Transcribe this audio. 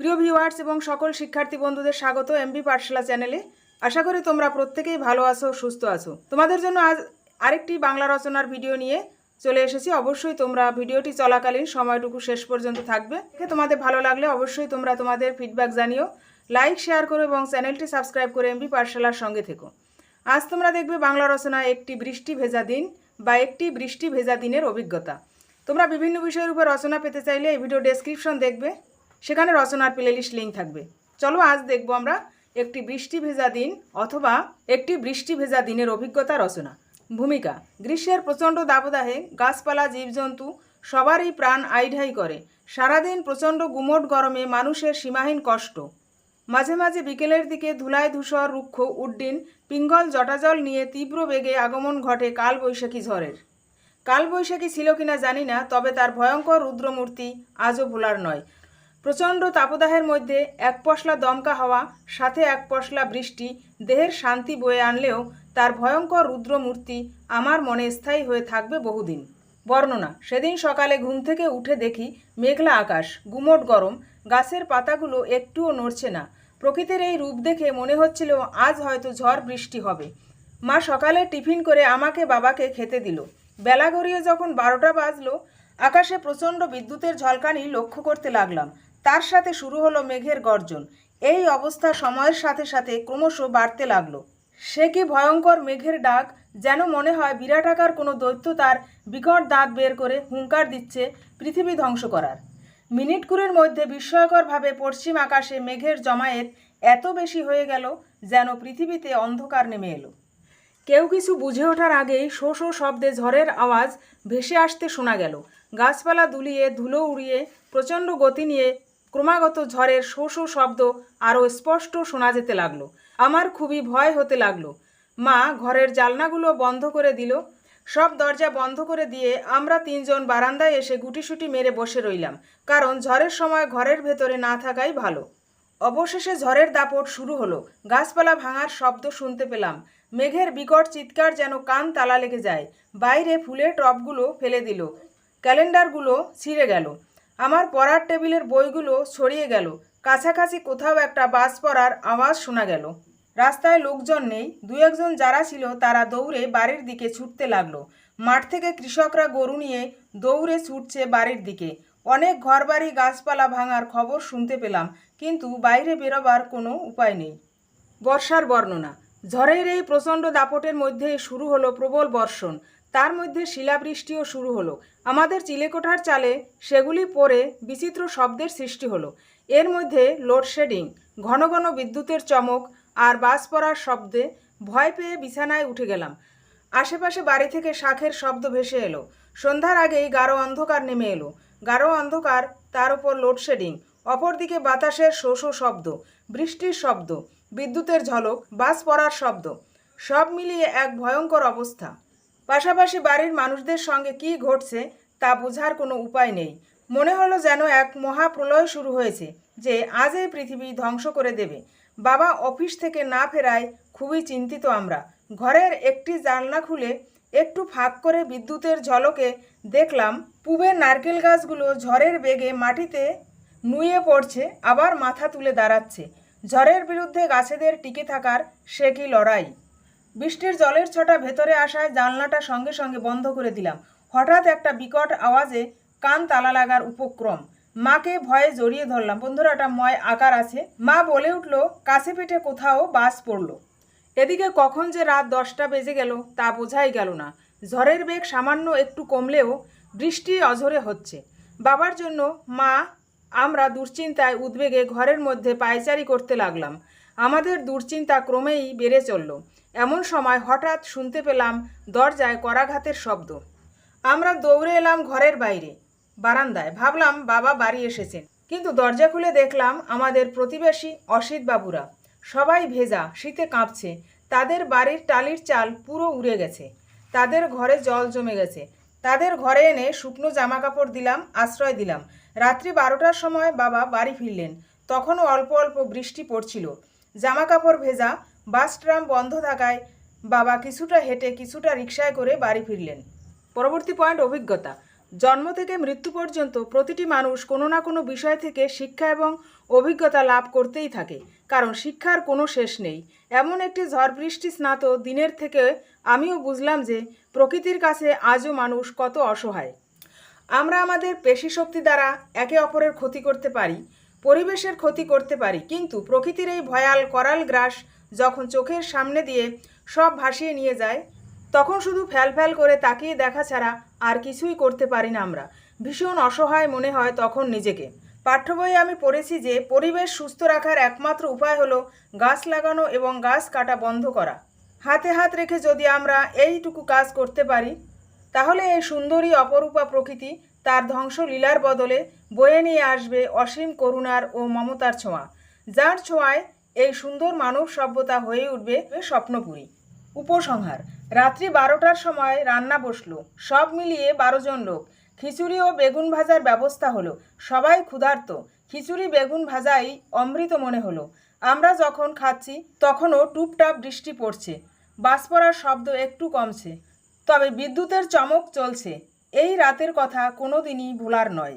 প্রিয় ভিউয়ার্স এবং সকল শিক্ষার্থী বন্ধুদের স্বাগত এমবি পাঠশালা চ্যানেলে আশা করি তোমরা প্রত্যেকেই ভালো আছো, সুস্থ আছো। তোমাদের জন্য আজ আরেকটি বাংলা রচনার ভিডিও নিয়ে চলে এসেছি। অবশ্যই তোমরা ভিডিওটি চলাকালীন সময়টুকু শেষ পর্যন্ত থাকবে। তোমাদের ভালো লাগলে অবশ্যই তোমরা তোমাদের ফিডব্যাক জানিও। লাইক শেয়ার করো এবং চ্যানেলটি সাবস্ক্রাইব করে এমবি পাঠশালার সঙ্গে থেকো। আজ তোমরা দেখবে বাংলা রচনা একটি বৃষ্টি ভেজা দিন বা একটি বৃষ্টি ভেজা দিনের অভিজ্ঞতা। তোমরা বিভিন্ন বিষয়ের উপর রচনা পেতে চাইলে এই ভিডিও ডেসক্রিপশন দেখবে। সেখানে রচনার প্লেলিস্ট লিঙ্ক থাকবে। চলো আজ দেখব আমরা একটি বৃষ্টি ভেজা দিন অথবা একটি বৃষ্টি ভেজা দিনের অভিজ্ঞতা রচনা। ভূমিকা, গ্রীষ্মের প্রচণ্ড দাবদাহে গাছপালা, জীবজন্তু সবারই প্রাণ আইঢাই করে। সারাদিন প্রচণ্ড গুমট গরমে মানুষের সীমাহীন কষ্ট। মাঝে মাঝে বিকেলের দিকে ধুলায় ধূসর, রুক্ষ, উড্ডিন, পিঙ্গল, জটাজল নিয়ে তীব্র বেগে আগমন ঘটে কালবৈশাখী ঝড়ের। কালবৈশাখী ছিল কিনা জানি না, তবে তার ভয়ঙ্কর রুদ্রমূর্তি আজও ভোলার নয়। প্রচণ্ড তাপদাহের মধ্যে এক পশলা দমকা হাওয়া, সাথে এক পশলা বৃষ্টি, দেহের শান্তি বয়ে আনলেও তার ভয়ঙ্কর রুদ্রমূর্তি আমার মনে স্থায়ী হয়ে থাকবে বহুদিন। বর্ণনা, সেদিন সকালে ঘুম থেকে উঠে দেখি মেঘলা আকাশ, গুমট গরম, গাছের পাতাগুলো একটুও নড়ছে না। প্রকৃতির এই রূপ দেখে মনে হচ্ছিল আজ হয়তো ঝড় বৃষ্টি হবে। মা সকালে টিফিন করে আমাকে বাবাকে খেতে দিল। বেলা গড়িয়ে যখন বারোটা বাজলো, আকাশে প্রচণ্ড বিদ্যুতের ঝলকানি লক্ষ্য করতে লাগলাম। তার সাথে শুরু হলো মেঘের গর্জন। এই অবস্থা সময়ের সাথে সাথে ক্রমশ বাড়তে লাগল। সে কি ভয়ঙ্কর মেঘের ডাক, যেন মনে হয় বিরাটাকার কোনো দৈত্য তার বিকট দাঁত বের করে হুঙ্কার দিচ্ছে পৃথিবী ধ্বংস করার। মিনিট কুড়ির মধ্যে বিস্ময়করভাবে পশ্চিম আকাশে মেঘের জমায়েত এত বেশি হয়ে গেল, যেন পৃথিবীতে অন্ধকার নেমে এলো। কেউ কিছু বুঝে ওঠার আগেই শো শো শব্দে ঝড়ের আওয়াজ ভেসে আসতে শোনা গেল। গাছপালা দুলিয়ে, ধুলো উড়িয়ে, প্রচণ্ড গতি নিয়ে ক্রমাগত ঝড়ের শো শো শব্দ আরও স্পষ্ট শোনা যেতে লাগল। আমার খুবই ভয় হতে লাগল। মা ঘরের জালনাগুলো বন্ধ করে দিল। সব দরজা বন্ধ করে দিয়ে আমরা তিনজন বারান্দায় এসে গুটিসুটি মেরে বসে রইলাম, কারণ ঝড়ের সময় ঘরের ভেতরে না থাকাই ভালো। অবশেষে ঝড়ের দাপট শুরু হলো। গাছপালা ভাঙার শব্দ শুনতে পেলাম। মেঘের বিকট চিৎকার যেন কান তালা লেগে যায়। বাইরে ফুলের টবগুলো ফেলে দিল। ক্যালেন্ডারগুলো ছিঁড়ে গেল। আমার পড়ার টেবিলের বইগুলো ছড়িয়ে গেল। কাছাকাছি কোথাও একটা বাস পড়ার আওয়াজ শোনা গেল। রাস্তায় লোকজন নেই। দু একজন যারা ছিল তারা দৌড়ে বাড়ির দিকে ছুটতে লাগল। মাঠ থেকে কৃষকরা গরু নিয়ে দৌড়ে ছুটছে বাড়ির দিকে। অনেক ঘরবাড়ি, গাছপালা ভাঙার খবর শুনতে পেলাম, কিন্তু বাইরে বেরোবার কোনো উপায় নেই। বর্ষার বর্ণনা। ঝড়ের এই প্রচণ্ড দাপটের মধ্যে শুরু হলো প্রবল বর্ষণ। তার মধ্যে শিলাবৃষ্টিও শুরু হলো। আমাদের চিলেকোঠার চালে সেগুলি পরে বিচিত্র শব্দের সৃষ্টি হলো। এর মধ্যে লোডশেডিং, ঘন ঘন বিদ্যুতের চমক আর বাস পড়ার শব্দে ভয় পেয়ে বিছানায় উঠে গেলাম। আশেপাশে বাড়ি থেকে শাখের শব্দ ভেসে এলো। সন্ধ্যার আগেই গাঢ় অন্ধকার নেমে এলো। গাঢ় অন্ধকার, তার উপর লোডশেডিং, অপরদিকে বাতাসের শো শো শব্দ, বৃষ্টির শব্দ, বিদ্যুতের ঝলক, বাস পড়ার শব্দ, সব মিলিয়ে এক ভয়ঙ্কর অবস্থা। পাশাপাশি বাড়ির মানুষদের সঙ্গে কি ঘটছে তা বোঝার কোনো উপায় নেই। মনে হলো যেন এক মহাপ্রলয় শুরু হয়েছে যে আজ এই পৃথিবী ধ্বংস করে দেবে। বাবা অফিস থেকে না ফেরায় খুবই চিন্তিত আমরা। ঘরের একটি জানলা খুলে একটু ফাঁক করে বিদ্যুতের ঝলকে দেখলাম পুবের নারকেল গাছগুলো ঝড়ের বেগে মাটিতে নুয়ে পড়ছে, আবার মাথা তুলে দাঁড়াচ্ছে। ঝড়ের বিরুদ্ধে গাছেদের টিকে থাকার সে কি লড়াই? বৃষ্টির জলের ছটা ভেতরে আসায় জানলাটা সঙ্গে সঙ্গে বন্ধ করে দিলাম। হঠাৎ একটা বিকট আওয়াজে কান তালা লাগার উপক্রম। মাকে ভয়ে জড়িয়ে ধরলাম। বন্ধুরা ময় আকার আছে। মা বলে উঠল, কাছে পিঠে কোথাও বাস পড়ল। এদিকে কখন যে রাত দশটা বেজে গেল, তা বোঝাই গেল না। ঝড়ের বেগ সামান্য একটু কমলেও বৃষ্টি অঝরে হচ্ছে। বাবার জন্য মা, আমরা দুশ্চিন্তায় উদ্বেগে ঘরের মধ্যে পায়চারি করতে লাগলাম। আমাদের দুশ্চিন্তা ক্রমেই বেড়ে চলল। এমন সময় হঠাৎ শুনতে পেলাম দরজায় করাঘাতের শব্দ। আমরা দৌড়ে এলাম ঘরের বাইরে। বারান্দায় ভাবলাম বাবা বাড়ি এসেছেন। কিন্তু দরজা খুলে দেখলাম আমাদের প্রতিবেশী অসিত বাবুরা। সবাই ভেজা, শীতে কাঁপছে। তাদের বাড়ির টালির চাল পুরো উড়ে গেছে। তাদের ঘরে জল জমে গেছে। তাদের ঘরে এনে শুকনো জামা কাপড় দিলাম, আশ্রয় দিলাম। রাত্রি বারোটার সময় বাবা বাড়ি ফিরলেন। তখনও অল্প অল্প বৃষ্টি পড়ছিল। জামা কাপড় ভেজা, বাস ট্রাম বন্ধ থাকায় বাবা কিছুটা হেঁটে কিছুটা রিক্সায় করে বাড়ি ফিরলেন। পরবর্তী পয়েন্ট অভিজ্ঞতা। জন্ম থেকে মৃত্যু পর্যন্ত প্রতিটি মানুষ কোনো না কোনো বিষয় থেকে শিক্ষা এবং অভিজ্ঞতা লাভ করতেই থাকে, কারণ শিক্ষার কোনো শেষ নেই। এমন একটি ঝড় বৃষ্টি স্নাত দিনের থেকে আমিও বুঝলাম যে প্রকৃতির কাছে আজও মানুষ কত অসহায়। আমরা আমাদের পেশি শক্তি দ্বারা একে অপরের ক্ষতি করতে পারি পরিবেশের ক্ষতি করতে পারি, কিন্তু প্রকৃতির এই ভয়াল করাল গ্রাস যখন চোখের সামনে দিয়ে সব ভাসিয়ে নিয়ে যায়, তখন শুধু ফ্যাল ফ্যাল করে তাকিয়ে দেখা ছাড়া আর কিছুই করতে পারি না আমরা। ভীষণ অসহায় মনে হয় তখন নিজেকে। পাঠ্য বইয়ে আমি পড়েছি যে পরিবেশ সুস্থ রাখার একমাত্র উপায় হলো গাছ লাগানো এবং গাছ কাটা বন্ধ করা। হাতে হাত রেখে যদি আমরা এইটুকু কাজ করতে পারি, তাহলে এই সুন্দরী অপরূপা প্রকৃতি তার ধ্বংস লীলার বদলে বয়ে নিয়ে আসবে অসীম করুণার ও মমতার ছোঁয়া। যার ছোঁয়ায় এই সুন্দর মানব সভ্যতা হয়ে উঠবে স্বপ্নপুরী। উপসংহার, রাত্রি বারোটার সময় রান্না বসল, সব মিলিয়ে বারো জন লোক। খিচুড়ি ও বেগুন ভাজার ব্যবস্থা হলো, সবাই ক্ষুধার্ত। খিচুড়ি বেগুন ভাজাই অমৃত মনে হলো। আমরা যখন খাচ্ছি, তখনও টুপটাপ বৃষ্টি পড়ছে। বাস পড়ার শব্দ একটু কমছে, তবে বিদ্যুতের চমক চলছে। এই রাতের কথা কোনোদিনই ভোলার নয়।